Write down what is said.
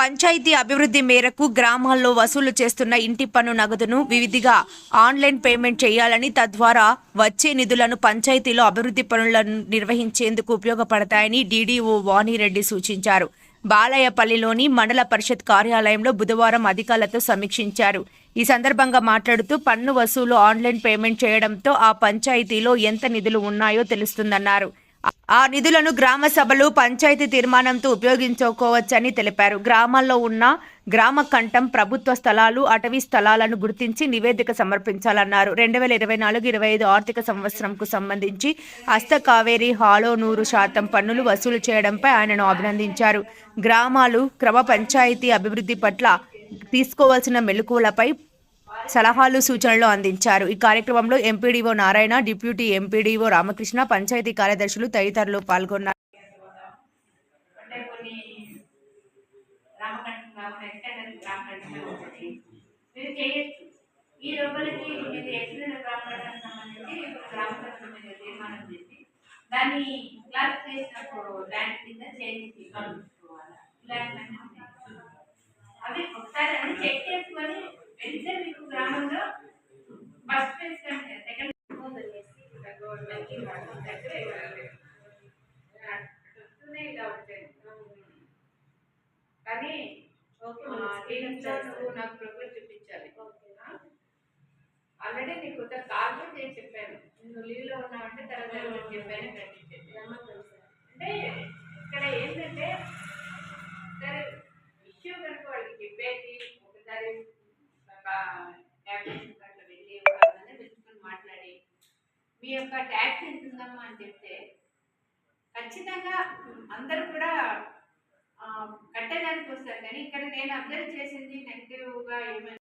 పంచాయతీ అభివృద్ధి మేరకు గ్రామాల్లో వసూలు చేస్తున్న ఇంటి పన్ను నగదును వివిధిగా ఆన్లైన్ పేమెంట్ చేయాలని తద్వారా వచ్చే నిధులను పంచాయతీలో అభివృద్ధి పనులను నిర్వహించేందుకు ఉపయోగపడతాయని డీడీఓ వాణిరెడ్డి సూచించారు. బాలయ్యపల్లిలోని మండల పరిషత్ కార్యాలయంలో బుధవారం అధికారులతో సమీక్షించారు. ఈ సందర్భంగా మాట్లాడుతూ పన్ను వసూలు ఆన్లైన్ పేమెంట్ చేయడంతో ఆ పంచాయతీలో ఎంత నిధులు ఉన్నాయో తెలుస్తుందన్నారు. ఆ నిధులను గ్రామ సభలు పంచాయతీ తీర్మానంతో ఉపయోగించుకోవచ్చని తెలిపారు. గ్రామాల్లో ఉన్న గ్రామ కంఠం ప్రభుత్వ స్థలాలు అటవీ స్థలాలను గుర్తించి నివేదిక సమర్పించాలన్నారు. రెండు వేల ఇరవై నాలుగు ఇరవై ఐదు ఆర్థిక సంవత్సరంకు సంబంధించి హస్త కావేరి హాలో నూరు శాతం పన్నులు వసూలు చేయడంపై ఆయనను అభినందించారు. గ్రామాలు క్రమ పంచాయతీ అభివృద్ధి పట్ల తీసుకోవాల్సిన మెలకువలపై సలహాలు సూచనలు అందించారు ఈ కార్యక్రమంలో MPDO Narayana deputy MPDO Ramakrishna panchayat కార్యదర్శులు తదితరులు పాల్గొన్నారు ఈ సంబంధించి మీద తీర్మానం చేసి దాన్ని క్లాస్ చేసినప్పుడు ల్యాండ్ కింద ఇలాంటివన్నీ అవి ఒకసారి అన్ని చెక్ కానీ నాకు ప్రొఫైల్ చూపించాలి. ఆల్రెడీ నీకు కొత్త కాల్ కూడా చేసి చెప్పాను. నువ్వు లీవ్లో ఉన్నావంటే తర్వాత నేను చెప్పాను కనిపించేది అంటే ఇక్కడ ఏంటంటే సరే ఇష్యూ కనుక వాళ్ళకి చెప్పేసి ఒకసారి క్యాబినెట్ అట్లా వెళ్ళి వాళ్ళని పిలుచుకొని మాట్లాడి మీ యొక్క ట్యాక్స్ ఎంత ఉందమ్మా? అని చెప్తే ఖచ్చితంగా అందరూ కూడా కట్టేదానికి వస్తారు కానీ ఇక్కడ నేను అబ్జర్వ్ చేసింది నెగిటివ్గా ఏమైనా